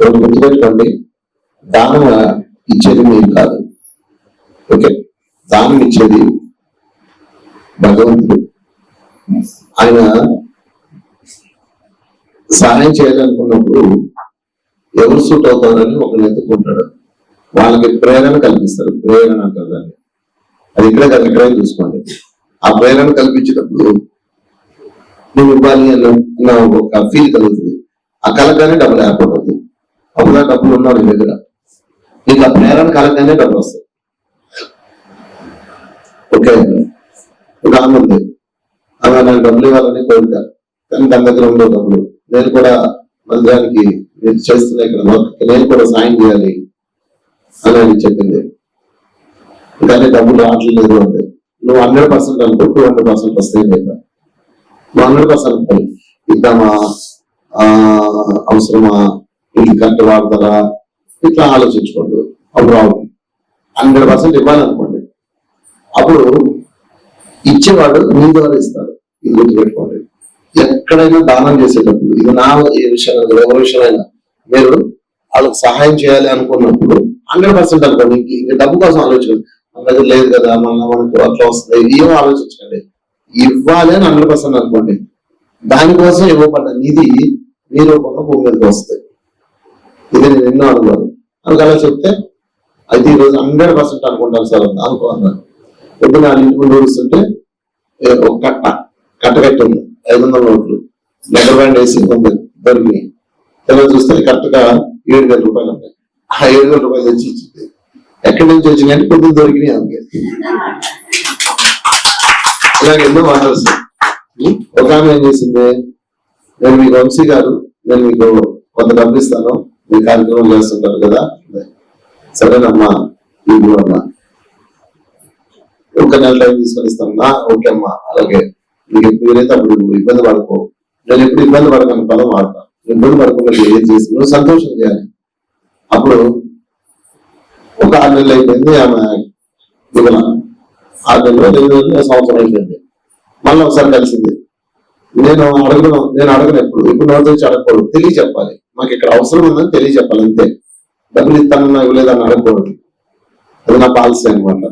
ఒకటి గుర్తుపెట్టుకోండి దానం ఇచ్చేది మీరు కాదు. ఓకే? దానం ఇచ్చేది భగవంతుడు. ఆయన సహాయం చేయాలనుకున్నప్పుడు ఎవరు సూట్ అవుతారని ఒకరిని ఎత్తుకుంటాడు వాళ్ళకి ప్రేరణ కల్పిస్తారు. ప్రేరణ అంటారు దాన్ని. అది ఇక్కడే కాదు ఇక్కడే చూసుకోండి. ఆ ప్రేరణ కల్పించేటప్పుడు నువ్వు ఇవ్వాలి అన్న ఒక ఫీల్ కలుగుతుంది. ఆ కలగానే డబ్బులు ఏర్పాటు అవుతుంది డబ్బులు ఉన్నావు నీ దగ్గర. నీకు ఆ ప్రేరణ కలగానే డబ్బులు వస్తాయి ఓకే. ఒక ఆమె ఉంది. ఆమె నాకు డబ్బులు ఇవ్వాలని కోరిక. కానీ తన దగ్గర ఉండవు డబ్బులు. నేను కూడా మందిరానికి నేను చేస్తున్న ఇక్కడ వర్క్ నేను కూడా సాయం చేయాలి అని ఆయన చెప్పింది. కానీ డబ్బులు రావట్లేదు అంటే. నువ్వు హండ్రెడ్ పర్సెంట్ అనుకో టూ హండ్రెడ్ పర్సెంట్ వస్తాయి లేదా నువ్వు హండ్రెడ్ పర్సెంట్ ఇద్దామా? ఆ, అవసరమా? ఇది కరెక్ట్ వాడతారా? ఇట్లా ఆలోచించుకోండి. అప్పుడు రావు. Hundred percent ఇవ్వాలనుకోండి. అప్పుడు ఇచ్చేవాడు మీ ద్వారా ఇస్తాడు. ఇది గుర్తుపెట్టుకోండి ఎక్కడైనా దానం చేసేటప్పుడు ఇది నా ఏ విషయం ఎవరి విషయమైనా మీరు వాళ్ళకి సహాయం చేయాలి అనుకున్నప్పుడు హండ్రెడ్ పర్సెంట్ అనుకోండి. ఇంకా డబ్బు కోసం ఆలోచించండి మన దగ్గర లేదు కదా మన మనకు అట్లా వస్తుంది. ఏం ఆలోచించండి ఇవ్వాలి అని హండ్రెడ్ పర్సెంట్ అనుకోండి. దానికోసం ఇవ్వబడ్డ నిధి మీరు ఒక భూమి మీదకి వస్తాయి ఇది నేను ఎన్నో అనుకోను అందుకు అలా చెప్తే అయితే ఈ రోజు హండ్రెడ్ పర్సెంట్ అనుకుంటాను సార్ అనుకో అన్నాను ఇప్పుడు నా ఇంటి ముందు చూస్తుంటే ఒక కట్ట కట్ట కట్టి ఉంది ఐదు వందల నోట్లు. లెటర్ బ్యాండ్ వేసి ఉంది దొరికి. తర్వాత చూస్తే కరెక్ట్గా ఏడు వేల రూపాయలు ఉన్నాయి. ఆ ఏడు వేల రూపాయలు తెచ్చి ఇచ్చింది. ఎక్కడి నుంచి వచ్చినాయంటే కొద్దిగా దొరికినాయి అందుకే. ఇలాగ ఎన్నో మాటలు ఒక ఆమె ఏం చేసింది? నేను మీకు వంశీ గారు నేను మీకు కొంత డబ్బు ఇస్తాను మీ కార్యక్రమం చేస్తుంటారు కదా? సరేనమ్మా ఇవ్వు అమ్మా ఒక నెల టైం తీసుకొని ఇస్తామన్నా ఓకే అమ్మా అలాగే. నీకు ఎప్పుడు వీలైతే అప్పుడు నువ్వు ఇబ్బంది పడుకో. నేను ఎప్పుడు ఇబ్బంది పడకని పదం వాడతాను ఇబ్బంది పడకుండా ఏం చేసి నువ్వు సంతోషం చేయాలి. అప్పుడు ఒక ఆరు నెలలు అయిపోయింది ఆమె దిగల. ఆరు నెలలు రెండు నెలలు సంవత్సరం అయిపోయింది. మళ్ళీ ఒకసారి కలిసింది. నేను అడగను నేను అడగను ఎప్పుడు. ఇప్పుడు నోటి నుంచి అడగకూడదు. తెలియ చెప్పాలి. మాకు ఇక్కడ అవసరం ఉందని తెలియజెప్పాలి అంతే. డబ్బులు ఇస్తానన్నా ఇవ్వలేదని అడగకూడదు. అది నా పాలసీ అనమాట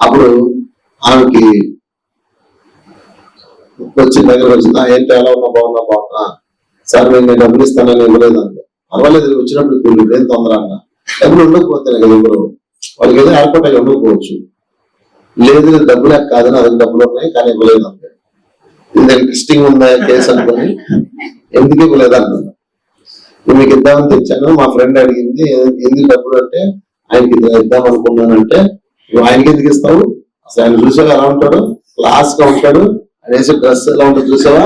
అప్పుడు ఆమెకి వచ్చి దగ్గర వచ్చిందా ఏంటి ఎలా ఉన్నా బాగున్నా బాగున్నా? సార్ నేను నేను డబ్బులు ఇస్తానని ఇవ్వలేదు అంటే పర్వాలేదు వచ్చినప్పుడు ఇప్పుడు ఏం తొందర అన్న డబ్బులు ఉండకపోతే కదా ఎవరు? వాళ్ళకి ఏదో ఏర్పాటు అయ్యి ఉండకపోవచ్చు. లేదు లేదు డబ్బులు కాదని అది డబ్బులు ఉన్నాయి కానీ ఇవ్వలేదు అంటే ఇది క్రిస్టింగ్ ఉందా కేసు అనుకొని? ఎందుకు ఇవ్వలేదు "నేను మీకు ఇద్దామని తెచ్చాను మా ఫ్రెండ్ అడిగింది ఎందుకు డబ్బులు? అంటే ఆయనకి ఇద్దాం అనుకున్నానంటే నువ్వు ఆయనకి ఎందుకు ఇస్తావు? అసలు ఆయన చూసావా ఎలా ఉంటాడు? క్లాస్గా ఉంటాడు? ఆయన వేసే డ్రెస్ ఎలా ఉంటుంది చూసావా?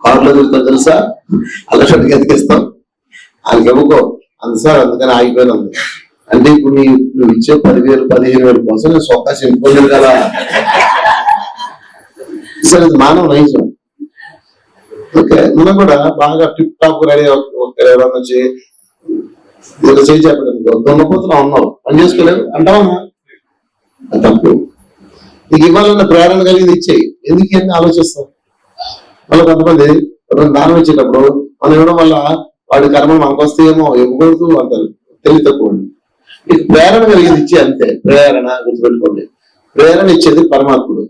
కార్లో చూస్తా తెలుసా? అలా షర్ట్కి ఎందుకు ఇస్తావు? ఆయనకి ఇవ్వకో అంత సార్ అందుకని ఆగిపోయినా అంటే ఇప్పుడు నీ నువ్వు ఇచ్చే పదివేలు పదిహేను వేల కోసం నేను సొక్కా సింపుల్ కదా సరే మానవ నైజం. ఓకే మనం కూడా బాగా టిప్ టాప్ రెడీ ఎవరైనా వచ్చి ఇలా చేయి అనుకో. దున్నపోతున్నా ఉన్నావు. పని చేసుకోలేదు. అంటావా తప్పు. నీకు ఇవ్వాలన్న ప్రేరణ కలిగింది ఇచ్చేయి. ఎందుకు ఇవన్నీ ఆలోచిస్తావు? మళ్ళీ కొంతమంది దానం ఇచ్చేటప్పుడు మనం ఇవ్వడం వల్ల వాడి కర్మ మనకు వస్తేమో ఇవ్వకూడదు అంటారు. తెలివి తక్కువ నీకు ప్రేరణ కలిగింది ఇచ్చే అంతే. ప్రేరణ గుర్తుపెట్టుకోండి. ప్రేరణ ఇచ్చేది పరమాత్ముడు.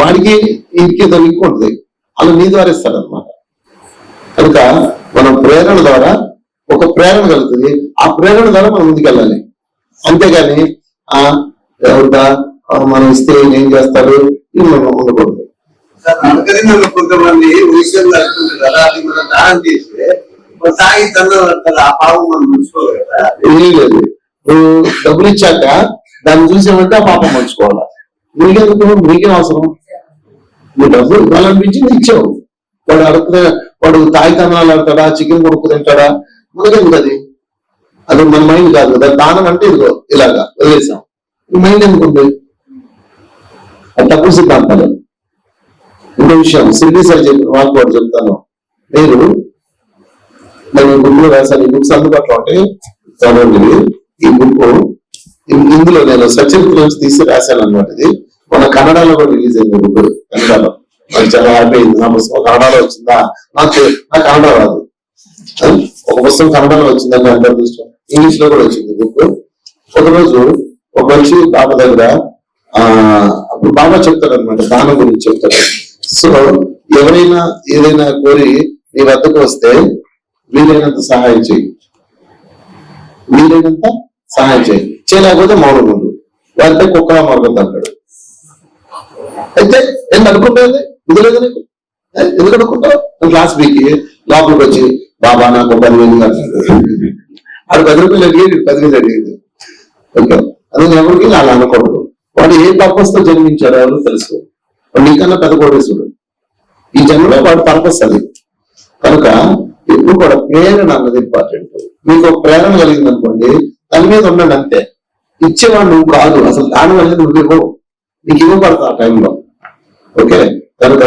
వాడికి ఇంటికి ఉంటుంది అలా నీ ద్వారా ఇస్తాడు అనమాట కనుక మనం ప్రేరణ ద్వారా ఒక ప్రేరణ కలుగుతుంది. ఆ ప్రేరణ ద్వారా మనం ముందుకెళ్ళాలి. అంతేగాని ఆ ఎవరిదా ఆ, మనం ఇస్తే ఏం చేస్తారు? ఇది మనం ఉండకూడదు. కొంతమంది విషయంలో లేదు. నువ్వు డబ్బులు ఇచ్చాక దాన్ని చూసామంటే ఆ పాపం పంచుకోవాలా నీకెందుకు? నీకేం అవసరం? నువ్వు డబ్బులు ఇవ్వాలనిపించింది ఇచ్చావు. వాడు అడుగుతున్న వాడు తాయితనాలు ఆడతాడా చికెన్ కొడుకు తింటాడా? మనకెందుకు అది? అది మన మైండ్ కాదు కదా. దానం అంటే ఇదిగో ఇలాగా వదిలేసాం. మైండ్ ఎందుకుంది? అది తప్పుడు సిద్ధాంతాలు. ఇంకో విషయం సిరిడి సార్ చెప్పిన వాళ్ళు వాడు చెప్తాను. మీరు నేను బుక్ రాశాను. ఈ బుక్స్ అందుబాటులో ఉంటే చదవండి. ఈ బుక్ ఇందులో నేను సచరిత్ర నుంచి తీసి రాశాను అనమాట ఇది. మన కన్నడలో కూడా రిలీజ్ అయింది బుక్ కన్నడలో. నాకు చాలా హ్యాపీ అయింది నా పుస్తకం కన్నడలో వచ్చిందా? నాకు నా కన్నడ రాదు. ఒక పుస్తకం కన్నడలో వచ్చిందని అంత అదృష్టం ఇంగ్లీష్లో కూడా వచ్చింది బుక్ ఒకరోజు ఒక మనిషి బాబా దగ్గర ఆ అప్పుడు బాబా చెప్తాడు అనమాట దానం గురించి చెప్తాడు. సో ఎవరైనా ఏదైనా కోరి నీ వద్దకు వస్తే వీలైనంత సహాయం చేయి వీలైనంత సహాయం చేయి చేయలేకపోతే మౌనం ఉండు. వారిపై కుక్క మార్గం అంటాడు అయితే ఏం అనుకుంటుంది నిజలేదు నీకు? ఎందుకు అనుకుంటావు? క్లాస్ బీకి లోపలికి వచ్చి బాబా నాకు పదివేలు అన్నాడు ఆడు పది రూపాయలు అడిగేది పదివేలు అడిగేది. ఓకే? అది ఎవరికి అలా అనకూడదు. వాడు ఏ పర్పస్తో జన్మించాడు ఎవరు తెలుసుకో వాడు నీకన్నా పెద్ద కోటేశ్వరుడు. ఈ జన్మలో వాడు పర్పస్ అది. కనుక ఎప్పుడు కూడా ప్రేరణ అన్నది ఇంపార్టెంట్ మీకు ఒక ప్రేరణ కలిగింది అనుకోండి దాని మీద ఉండండి అంతే ఇచ్చేవాడు నువ్వు కాదు. అసలు దాని వల్ల నువ్వు ఇవ్వవు. నీకు ఇవ్వబడతా ఆ టైంలో ఓకే? కనుక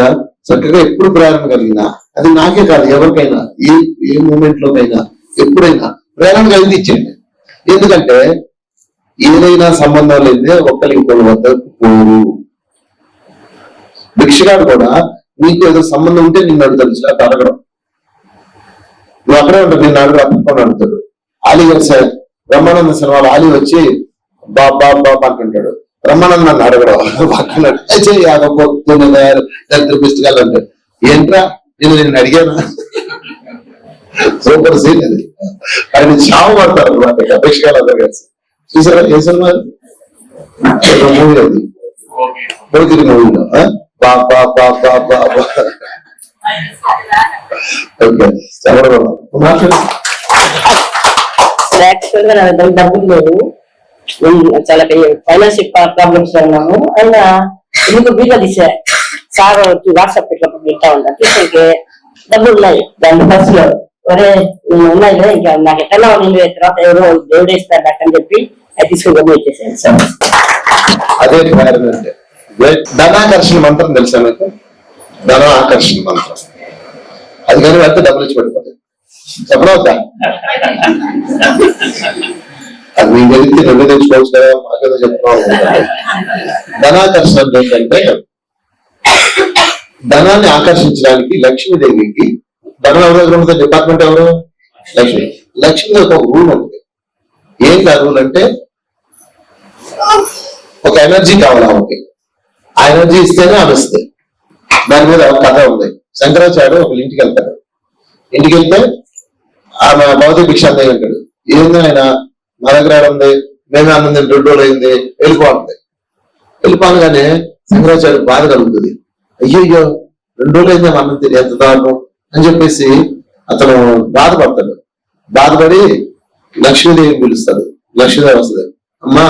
చక్కగా ఎప్పుడు ప్రేరణ కలిగినా అది నాకే కాదు ఎవరికైనా ఏ ఏ మూమెంట్ లోకైనా ఎప్పుడైనా ప్రేరణ కలిగి ఇచ్చేయండి. ఎందుకంటే ఏదైనా సంబంధం లేదే ఒక్కరికి ఇంకోటి వద్దకు పోరు. భిక్షగాడు కూడా నీకు ఏదో సంబంధం ఉంటే నిన్ను అడుగుతాడు ఇట్లా అడగడం నువ్వు అక్కడే ఉంటావు నిన్ను అడుగు అప్పని అడుగుతాడు. అలీ సార్ బ్రహ్మానంద సినిమాలో అలీ వచ్చి బాబ్ బా బాబా అంటుంటాడు. బ్రహ్మానంద నన్ను అడగడం పక్కన చెయ్యి దరిద్ర పుస్తకాలు అంటాడు ఏంట్రా? నేను నిన్ను అడిగానా? సూపర్ సీన్ అది. ఆయన చావు పడతారు అనమాట భిక్షగాలు అందరు కలిసి. చూసారా ఏ సినిమా మూవీ అది. పోతిరి మూవీలో బా బా బా బా బా బా. ఓకే మాట్లాడు. డబ్బులు లేవు. నేను చాలా ఫైనాన్షియల్ ప్రాబ్లమ్స్లో ఉన్నాము. అయినా ఎందుకు వీడియో తీసా సార్ వచ్చి వాట్సాప్ ఇట్లా వింటా ఉంటా చూసే డబ్బులు ఉన్నాయి. దాని బస్సులో ఒరే ఉన్నాయి కదా ఇంకా నాకు ఎట్లా నేను తర్వాత ఎవరో దేవుడు ఇస్తారు నాకు అని చెప్పి అది తీసుకుని డబ్బులు ఇచ్చేసాను సార్. అదే ప్రేరణ అంటే ధనాకర్షణ మంత్రం తెలుసా మీకు? ధన ఆకర్షణ మంత్రం. అది కానీ వెళ్తే డబ్బులు ఇచ్చి పడిపోతాయి. చెప్పనవుతా అది మీకు తెలిస్తే రెండు తెచ్చుకోవచ్చు కదా మాకేదో చెప్తున్నాం ధనాకర్షణ అంటే ఏంటంటే ధనాన్ని ఆకర్షించడానికి లక్ష్మీదేవికి ధనం ఎవరి ఉంటుంది డిపార్ట్మెంట్ ఎవరు? లక్ష్మి. లక్ష్మి ఒక రూల్ ఉంటుంది ఏంటి ఆ రూల్ అంటే ఒక ఎనర్జీ కావాలి ఆమెకి? ఆ ఎనర్జీ ఇస్తేనే ఆమె ఇస్తుంది దాని మీద ఒక కథ ఉంది. శంకరాచార్యుడు ఒక ఇంటికి వెళ్తాడు. ఇంటికి వెళ్తే ఆమె భౌతిక భిక్షాంతి అందే అంటాడు ఏంది ఆయన? మా దగ్గర ఉంది మేమే అన్నం తిని రెండు రోజులు అయింది వెళ్ళిపోతుంది వెళ్ళిపోగానే శంకరాచార్య బాధ కలుగుతుంది. అయ్యయ్యో రెండు రోజులు అయింది అన్నం తిని ఎంత దారుణం అని చెప్పేసి అతను బాధపడతాడు. బాధపడి లక్ష్మీదేవిని పిలుస్తాడు. లక్ష్మీదేవి వస్తుంది. అమ్మా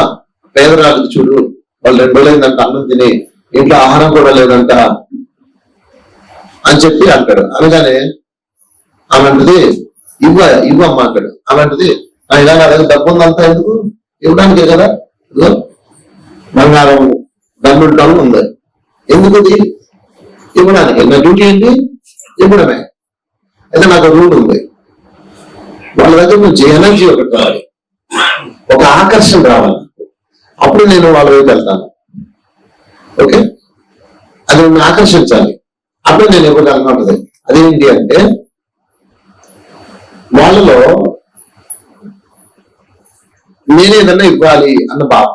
పేదరాలకు చూడు. వాళ్ళు రెండు అయిందంట అన్నం తిని ఇంట్లో ఆహారం కూడా లేదంట అని చెప్పి అంటాడు. అనగానే ఆమె అంటది ఇవ్వ ఇవ్వమ్మా అంటాడు. ఆమె అంటది ఇలా నా దగ్గర డబ్బు ఉందంతా ఎందుకు? ఇవ్వడానికే కదా? బంగారం బంగారం డబ్బులు ఉంది. ఎందుకు ఇది? ఇవ్వడానికి. నా డ్యూటీ ఏంటి? ఇవ్వడమే. అయితే నాకు రూల్ ఉంది. వాళ్ళ దగ్గర నుంచి ఎనర్జీ ఒకటి రావాలి. ఒక ఆకర్షణ రావాలి. అప్పుడు నేను వాళ్ళ వైపు వెళ్తాను. ఓకే? అది నన్ను ఆకర్షించాలి. అప్పుడు నేను ఇవ్వగలను అది అదేంటి అంటే వాళ్ళలో నేనే ఏదన్నా ఇవ్వాలి అన్న భావం.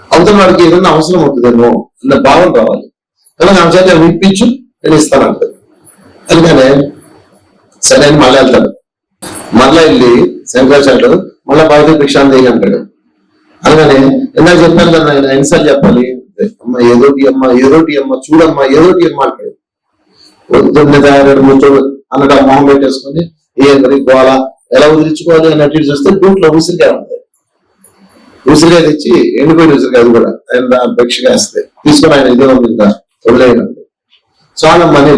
అవతల వాడికి ఏదన్నా అవసరం అవుతుందేమో అన్న భావం రావాలి కానీ ఆమె చేత వినిపించు నేను ఇస్తానంటది అందుకనే సరే అని మళ్ళీ వెళ్తాడు మళ్ళీ వెళ్ళి శంకరాచార్యుడు మళ్ళా భిక్షాన్ని భిక్షాంతి అంటాడు. అనగానే ఇందాక చెప్పాను కదా ఆయన ఎన్నిసార్లు చెప్పాలి అమ్మ ఏదోటి అమ్మ ఏదోటి అమ్మ చూడమ్మా ఏదోటి అమ్మ అంటాడు. వద్దుండే తయారు ముచ్చోడు అన్నట్టు ఆ మొహం పెట్టేసుకుని ఏం మరి గోళ ఎలా వదిలించుకోవాలి అన్నట్టు చూస్తే బూట్లో ఉసిరికాయ ఉంది. ఉసిరికాయ తెచ్చి ఎండిపోయిన ఉసిరికాయ అది కూడా. ఆయన భిక్షగా వేస్తే. తీసుకొని ఆయన ఇదే ఉంది ఇంకా వదిలేయండి. చాలా మనీ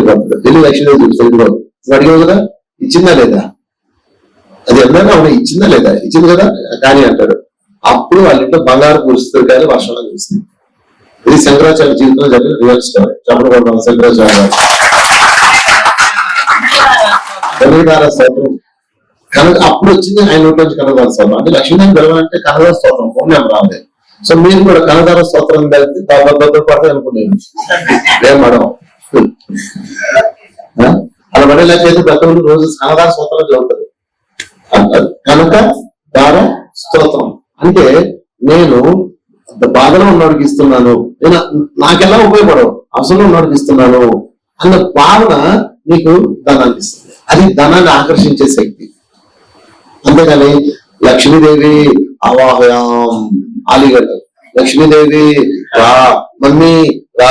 చూస్తే ఇదిగో నువ్వు అడిగావు కదా ఇచ్చిందా లేదా? అది ఎవరైనా అవునా ఇచ్చిందా లేదా? ఇచ్చింది కదా కానీ అంటాడు. అప్పుడు వాళ్ళ ఇంట్లో బంగారు కానీ వర్షంలో కురుస్తుంది ఇది శంకరాచార్య జీవితంలో జరిగిన రియల్ స్టోరీ చెప్పడం శంకరాచార్య. స్తోత్రం. కనక అప్పుడు వచ్చింది ఆయన నోటి నుంచి కనకదార స్తోత్రం. అంటే లక్ష్మీదేవి పిలవాలంటే కనకదార స్తోత్రం. ఫోన్ నెంబర్ రావాలి సో మీరు కూడా కనకార స్తోత్రం కలిసి పద్ధతి పడతాయి అనుకున్నాను లేదు మేడం అలా పడేలాగైతే లేకపోతే రోజు కనకదార స్తోత్రం చదువుతారు. కనుక దార స్తోత్రం. అంటే నేను అంత బాధలో ఉన్నవాడికి ఇస్తున్నాను. నేను నాకెలా ఉపయోగపడవు? అవసరం ఉన్నవాడికి ఇస్తున్నాను. అన్న భావన నీకు ధనాన్ని ఇస్తుంది. అది ధనాన్ని ఆకర్షించే శక్తి. అంతేగాని లక్ష్మీదేవి అవాహయాం ఆలిగడ్డ లక్ష్మీదేవి రా మమ్మీ రా.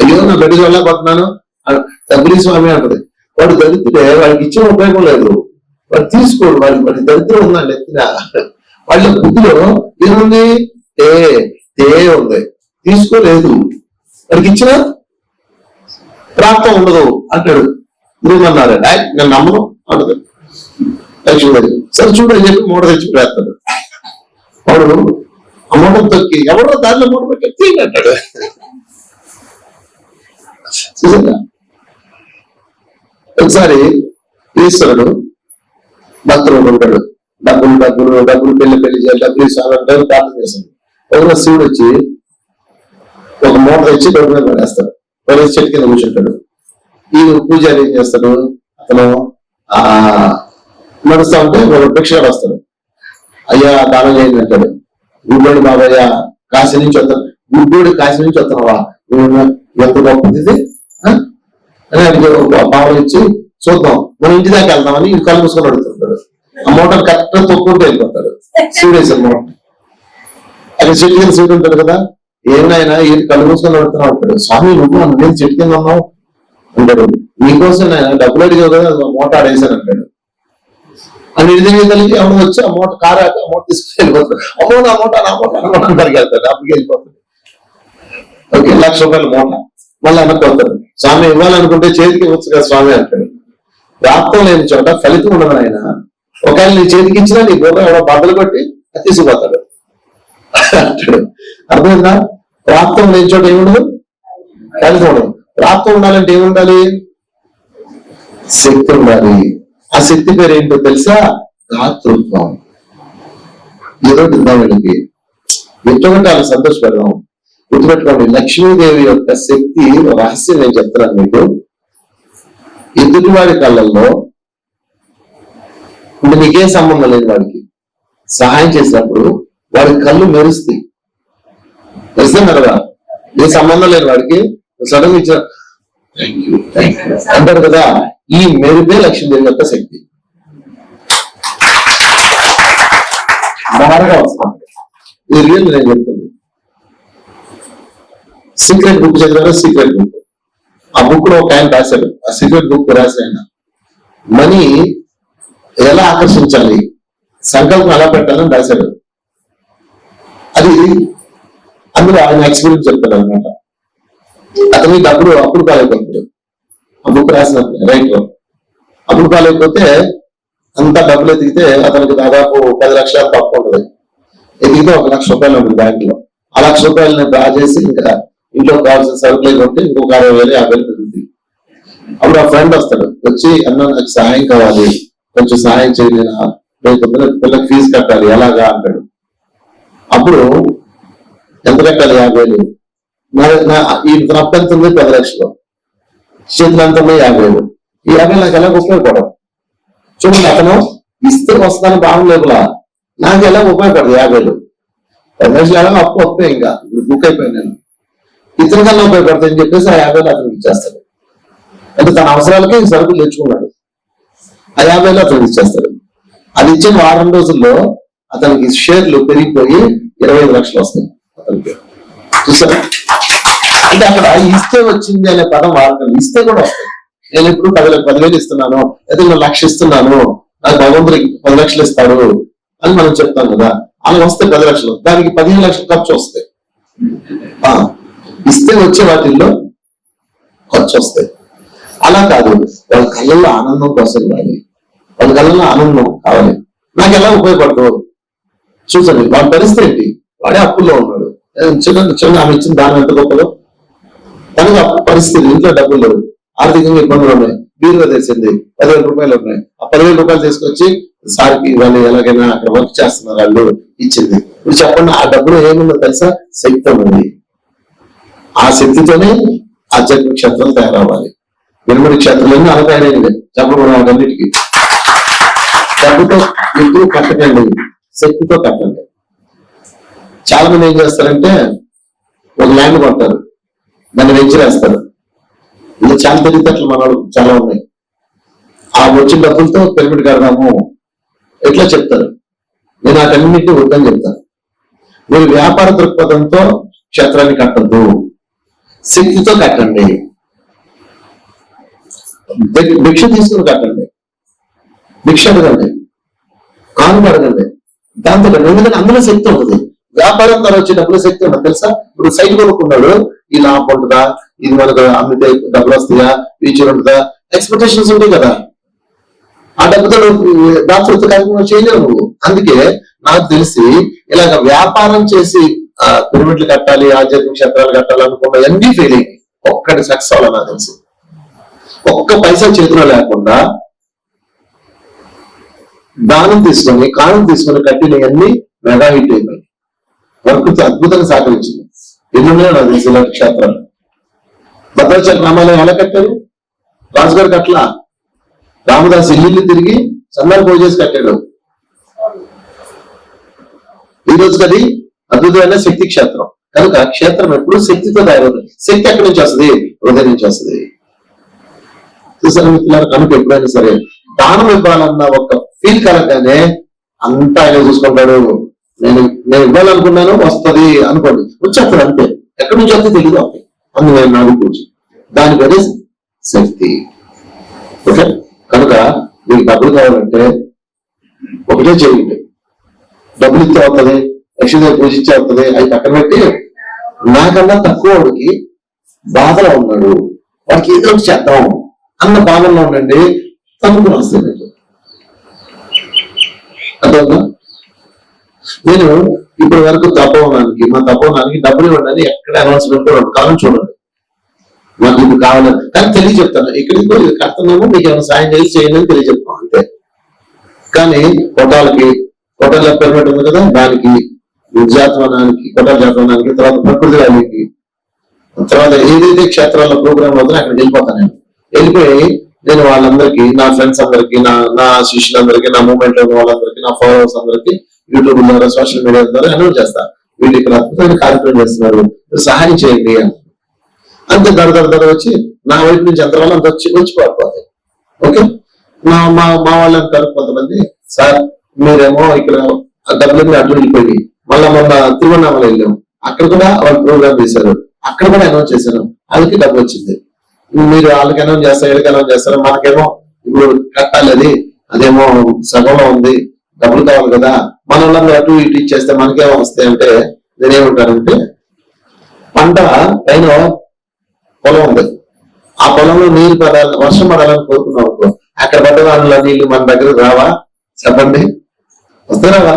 అయ్యో నా బిడ్డ వెళ్ళకపోతున్నాను డబ్బులు స్వామి అంటది. వాడు దరిద్రుడే వాడికి ఇచ్చిన ఉపయోగం లేదు. వాడు తీసుకోడు వాడి వాడి దరిద్రం ఉందండి ఎత్తిన. వాళ్ళ బుద్ధిలో ఏముంది? తే తే ఉంది. తీసుకోలేదు. వాడికి ఇచ్చిన ప్రాప్తం ఉండదు. అంటాడు. నువ్వన్నారు నేను నమ్మను? అన్నది. లక్ష్మీదేవి సరే చూడు అని చెప్పి మూట తెచ్చి పెడతాడు వాడు అమ్మడం తొక్కి ఎవరో దారిలో మూట పెట్టి తీయండి అంటాడు. ఒకసారి ఈశ్వరుడు భక్తుడు ఉంటాడు. డబ్బులు డబ్బులు డబ్బులు పెళ్ళి పెళ్ళి చేయాలి డబ్బులు ఇస్తాను అంటే ప్రార్థన చేశాడు ఎవరో శివుడు వచ్చి ఒక మూట తెచ్చి డబ్బు మీద పడేస్తాడు. పడేసి చెట్టు కింద కూర్చుంటాడు. ఈ పూజారి ఏం చేస్తాడు? అతను ఆ నడుస్తా ఉంటే ఒక భిక్షగాడు వస్తాడు. అయ్యా దానం చేయండి అంటాడు. గుడ్డోడు బాబయ్య కాశీ నుంచి వస్తాను గుడ్డోడు కాశీ నుంచి వస్తావా నువ్వు ఎంత గొప్పది ఇది? ఆ? అని అది ఒక పావులు ఇచ్చి చూద్దాం. మన ఇంటి దాకా వెళ్దామని ఇది కళ్ళు మూసుకొని అడుగుతుంటాడు. ఆ మోటార్ కరెక్ట్ తొక్కుంటూ వెళ్ళిపోతాడు. సూర్యేశ్వర మోటార్ అది చెట్టు కింద సీట్ ఉంటాడు కదా? ఏమైనా ఇది కళ్ళు మూసుకొని అడుగుతున్నావు అంటాడు. స్వామి నువ్వు నేను చెట్టు కింద ఉన్నావు అంటాడు. నీకోసం ఆయన డబ్బులు అడిగావు కదా అది మోటార్ వేసాను అంటాడు. అని నిజంగా కలిగి అమ్మ వచ్చి ఆ మూట కారు ఆపి ఆ మూట తీసుకుని వెళ్ళిపోతాడు అమ్మో నా మూట నా మూట అనమాట మూట వెళ్తాడు అప్పటికి వెళ్ళిపోతాడు. ఓకే లక్ష రూపాయల మూట మళ్ళీ వెనక్కి స్వామి ఇవ్వాలనుకుంటే చేతికి ఇవ్వచ్చు కదా స్వామి అంటాడు. ప్రాప్తం లేని చోట ఫలితం ఉండదు ఆయన ఒకవేళ నీ చేతికి ఇచ్చినా నీ బుర్ర ఎవడో బద్దలు కొట్టి తీసుకుపోతాడు. అంటాడు. అర్థమైందా? ప్రాప్తం లేని చోట ఏముండదు? ఫలితం ఉండదు. ప్రాప్తం ఉండాలంటే ఏముండాలి? శక్తి ఉండాలి. ఆ శక్తి పేరు ఏంటో తెలుసా? దాతృత్వం. ఏదో ఇద్దాం వీళ్ళకి ఎటువంటి వాళ్ళు సంతోషపెడదాం. గుర్తుపెట్టుకోండి లక్ష్మీదేవి యొక్క శక్తి రహస్యం నేను చెప్తున్నాను మీకు. ఎదుటివాడి కళ్ళల్లో అంటే నీకేం సంబంధం లేదు వాడికి? సహాయం చేసినప్పుడు వాడి కళ్ళు మెరుస్తాయి. మెరుస్తాయి కదా? ఏ సంబంధం లేదు వాడికి? సడన్ అంటారు కదా ఈ మెరుపే లక్ష్మీదేవి యొక్క శక్తి. బాగా వస్తుంది ఇది రియల్ నేను చెప్తుంది. సీక్రెట్ బుక్ చదివారు? సీక్రెట్ బుక్ ఆ బుక్లో ఒక ఆయన రాశాడు. ఆ సీక్రెట్ బుక్ రాసిన మనీ ఎలా ఆకర్షించాలి? సంకల్పం ఎలా పెట్టాలని రాశాడు. అది అందులో ఆయన ఎక్స్పీరియన్స్ చెప్తాడు అనమాట అతను అప్పుడు అప్పుడు కాలేకపోతే ఆ బుక్ రాసిన రైట్లో. అప్పుడు కాలేకపోతే అంతా డబ్బులు ఎదిగితే అతనికి దాదాపు పది లక్షల తప్పు ఉంటుంది. ఎదిగితే ఒక లక్ష రూపాయలు ఉంటుంది బ్యాంక్లో ఆ లక్ష రూపాయలు డ్రా చేసి ఇంకా ఇంట్లో కావాల్సిన సరుకులు ఉంటే ఇంకొక అరవై వేలు యాభై వేలు పెరుగుతుంది అప్పుడు ఆ ఫ్రెండ్ వస్తాడు. వచ్చి అన్న నాకు సహాయం కావాలి. కొంచెం సహాయం చేయలేనా లేకపోతే పిల్లకి ఫీజు కట్టాలి. ఎలాగా? అంటాడు. అప్పుడు ఎంత కట్టాలి? యాభై వేలు. నా- ఈ అప్పు ఎంత ఉంది పది లక్షలు చేతులు యాభై వేలు ఈ యాభై నాకు ఎలా ఉపయోగపడవు. చూడండి అతను ఇస్తే వస్తాను బాగులేదులా నాకు ఎలా ఉపయోగపడదు యాభైలు పది లక్షలు ఎలా అప్పు అప్పే ఇంకా. బుక్ అయిపోయాను నేను. ఇతని ఉపయోగపడతాయని అని చెప్పేసి ఆ యాభైలు అతనికి ఇచ్చేస్తాడు. అంటే తన అవసరాలకి ఈ సరుకులు తెచ్చుకున్నాడు. ఆ యాభైలు అతనికి ఇచ్చేస్తాడు. అది ఇచ్చిన వారం రోజుల్లో అతనికి షేర్లు పెరిగిపోయి ఇరవై ఐదు లక్షలు వస్తాయి అతనికి. చూసారా? అంటే అక్కడ ఇస్తే వచ్చింది అనే పదం వాడటం ఇస్తే కూడా వస్తుంది. నేను ఇప్పుడు పది పదివేలు ఇస్తున్నాను లేదా నేను లక్ష ఇస్తున్నాను నాకు భగవంతుడికి పది లక్షలు ఇస్తాడు అని మనం చెప్తాం కదా. అలా వస్తే పది లక్షలు దానికి పదిహేను లక్షలు ఖర్చు వస్తాయి. ఆ, ఇస్తే వచ్చే వాటిల్లో ఖర్చు వస్తాయి. అలా కాదు వాళ్ళ కళ్ళల్లో ఆనందం కోసం కావాలి. వాళ్ళ కళ్ళల్లో ఆనందం కావాలి. నాకు ఎలా ఉపయోగపడదు? చూసండి వాళ్ళ పరిస్థితి ఏంటి? వాడే అప్పుల్లో ఉన్నాడు. చిన్న చిన్న ఆమె ఇచ్చిన దానం ఎంత గొప్పదో? కనుక పరిస్థితి ఇంట్లో డబ్బులు లేవు. ఆర్థికంగా ఇబ్బందులు ఉన్నాయి. బీరువా తెచ్చింది పదివేల రూపాయలు ఉన్నాయి. ఆ పదివేల రూపాయలు తీసుకొచ్చి సార్కి వాళ్ళు ఎలాగైనా అక్కడ వర్క్ చేస్తున్నారు వాళ్ళు ఇచ్చింది. ఇప్పుడు చెప్పండి ఆ డబ్బులు ఏముందో తెలుసా? శక్తి ఉంది. ఆ శక్తితోనే ఆధ్యాత్మిక క్షేత్రం తయారవ్వాలి. పిరమిడ్ క్షేత్రాలన్నీ అలకాయనవి చెప్పడం వాళ్ళన్నిటికీ డబ్బుతో ఎక్కువ కట్టకండి. శక్తితో కట్టండి. చాలా మంది ఏం చేస్తారంటే ఒక ల్యాండ్ కొంటారు. దాన్ని వెంచరేస్తారు. ఇలా చాలా తెలివితేటలు మన చాలా ఉన్నాయి. ఆ వచ్చిన డబ్బులతో పిరమిడ్ కడదాము ఎట్లా చెప్తారు? నేను వాటన్నిటి వద్దని చెప్తాను మీరు వ్యాపార దృక్పథంతో క్షేత్రాన్ని కట్టద్దు. శక్తితో కట్టండి. భిక్ష- తీసుకుని కట్టండి. భిక్ష అడగండి. కానుక అడగండి. దాంతో ఎందుకంటే అందులో శక్తి ఉంటుంది. వ్యాపారం ద్వారా వచ్చే డబ్బుల శక్తి ఉంటుంది. తెలుసా? ఇప్పుడు సైట్ కొనుక్కున్నాడు. ఈ లాభం ఉంటుందా? ఇది మనకు అమ్మితే డబ్బులు వస్తాయా? ఫ్యూచర్ ఉంటుందా? ఎక్స్పెక్టేషన్స్ ఉంటాయి కదా. ఆ డబ్బుతో నువ్వు కార్యక్రమం చేయలేవు నువ్వు. అందుకే నాకు తెలిసి ఇలాగ వ్యాపారం చేసి పిరమిడ్లు కట్టాలి ఆధ్యాత్మిక క్షేత్రాలు కట్టాలి అనుకున్న అన్ని ఫెయిల్ అయ్యాయి ఒక్కటి సక్సెస్ అవ్వాలి నాకు తెలిసి. ఒక్క పైసా చేతిలో లేకుండా దానం తీసుకొని కాణం తీసుకొని కట్టినవన్నీ మెగా హిట్ అయిపోయి వర్క్ అద్భుతంగా సహకరించింది. ఎన్ని ఉన్నాయో నాకు తెలిసి ఇలాంటి భద్రాచల రామాలయం ఎలా కట్టారు? రాజుగారు కట్ల? రామదాస్ ఇల్లు తిరిగి సన్నాలు పోయి చేసి కట్టాడు. ఈ రోజు అది అద్భుతమైన శక్తి క్షేత్రం. కనుక క్షేత్రం ఎప్పుడు శక్తితో తయారవుతుంది. శక్తి ఎక్కడి నుంచి వస్తుంది? హృదయం నుంచి వస్తుంది. చూసారా మిత్రులారు కనుక ఎప్పుడైనా సరే దానం ఇవ్వాలన్న ఒక ఫీల్ కలగానే అంతా ఆయన చూసుకుంటాడు. నేను నేను ఇవ్వాలనుకున్నాను వస్తది అనుకోండి. వచ్చేస్తాడు అంతే. ఎక్కడి నుంచి అంతే తెలియదు అంతే అందు నేను నాకు పూజ దాని అదే శక్తి. ఓకే? కనుక మీకు డబ్బులు కావాలంటే ఒకటే చేయండి. డబ్బులు ఇచ్చే అవుతుంది లక్ష్మీదేవి పూజ ఇచ్చే అవుతుంది అవి పక్కన పెట్టి నాకన్నా తక్కువ వాడికి బాధలో ఉన్నాడు. వాడికి ఏదో ఒకటి చేద్దాం అన్న భావనలో ఉండండి తప్పకుండా వస్తుంది మీకు అర్థమవుతుందా నేను ఇప్పటి వరకు తపోవనానికి మా తపోవనానికి డబ్బులు ఇవ్వండి ఎక్కడ అనౌన్స్మెంట్ కూడా కావాలని కాలం చూడండి. మాకు ఇది కావాలని. కానీ తెలియజెప్తాను. ఇక్కడికి పోయి ఇది కడుతున్నాము మీకు ఏమైనా సాయం చేసి చేయండి అని తెలియజెప్తాం అంతే. కానీ కొట్టాలకి కొట్టాల పెరగడం ఉంది కదా దానికి జాతవనానికి కొట్టాల జాతవనానికి తర్వాత ప్రకృతి ర్యాలీకి తర్వాత ఏదైతే క్షేత్రాల్లో ప్రోగ్రామ్ అవుతుందో అక్కడికి వెళ్ళిపోతాను నేను. వెళ్ళిపోయి నేను వాళ్ళందరికీ నా ఫ్రెండ్స్ అందరికి నా నా శిష్యులందరికీ నా మూమెంట్లో ఉన్న వాళ్ళందరికీ నా ఫాలోవర్స్ అందరికీ యూట్యూబ్ ద్వారా సోషల్ మీడియా ద్వారా అనౌన్స్ చేస్తా. వీళ్ళు ఇక్కడ అద్భుతమైన కార్యక్రమం చేస్తున్నారు. సహాయం చేయండి అని. అంతే దడ దడ దడ వచ్చి నా వైపు నుంచి ఎంత వాళ్ళు అంత వచ్చి వచ్చి పడిపోతాయి. ఓకే? మా మా మా వాళ్ళు అంటారు కొంతమంది సార్ మీరేమో ఇక్కడ ఆ డబ్బులన్నీ అడ్డు వెళ్ళిపోయి మళ్ళీ మొన్న తిరువన్నామల వెళ్ళాం అక్కడ కూడా వాళ్ళు ప్రోగ్రామ్ చేశారు అక్కడ కూడా అనౌన్స్ చేశారు. వాళ్ళకి డబ్బు వచ్చింది. మీరు వాళ్ళకి అనౌన్స్ చేస్తారు వీళ్ళకి అనౌన్స్ చేస్తారు. మనకేమో ఇప్పుడు కట్టాలి అది. అదేమో సగంలో ఉంది. డబ్బులు కావాలి కదా. మన అటు ఇటు ఇచ్చేస్తే మనకేం వస్తాయి అంటే నేనేమంటానంటే పంట పైన పొలం ఉంది. ఆ పొలంలో నీరు పడాలి వర్షం పడాలని కోరుకున్నాం అనుకో అక్కడ పడ్డ దానిలో నీళ్ళు మన దగ్గర రావా? చెప్పండి. వస్తారావా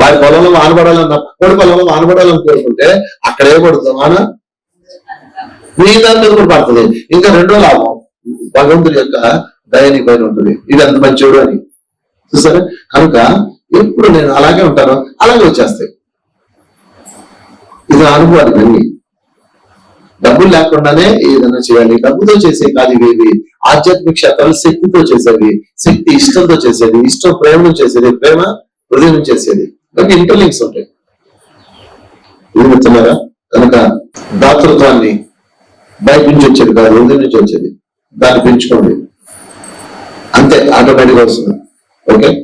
వారి పొలంలో వానపడాలన్న పక్కడి పొలంలో వానపడాలని కోరుకుంటే అక్కడ ఏ పడుతుంది? వాన? మీ కూడా పడుతుంది. ఇంకా రెండో లాభం భగవంతుడి యొక్క దయని పైన ఉంటుంది. ఇది అంత మంచివాడు అని. చూసారా? కనుక ఎప్పుడు నేను అలాగే ఉంటాను అలాగే వచ్చేస్తాయి. ఇది అనుభవాలు అన్ని. డబ్బులు లేకుండానే ఏదైనా చేయాలి. డబ్బుతో చేసే కాదు ఇవేవి. ఆధ్యాత్మిక క్షేత్రాలు శక్తితో చేసేవి. శక్తి ఇష్టంతో చేసేది. ఇష్టం ప్రేమను చేసేది. ప్రేమ హృదయం చేసేది. కనుక ఇంటర్లింక్స్ ఉంటాయి. ఇది కనుక దాతృత్వాన్ని బయట నుంచి వచ్చేది కాదు హృదయం నుంచి వచ్చేది. దాన్ని పెంచుకోండి. అంతే ఆటోమేటిక్గా వస్తుంది. ఓకే?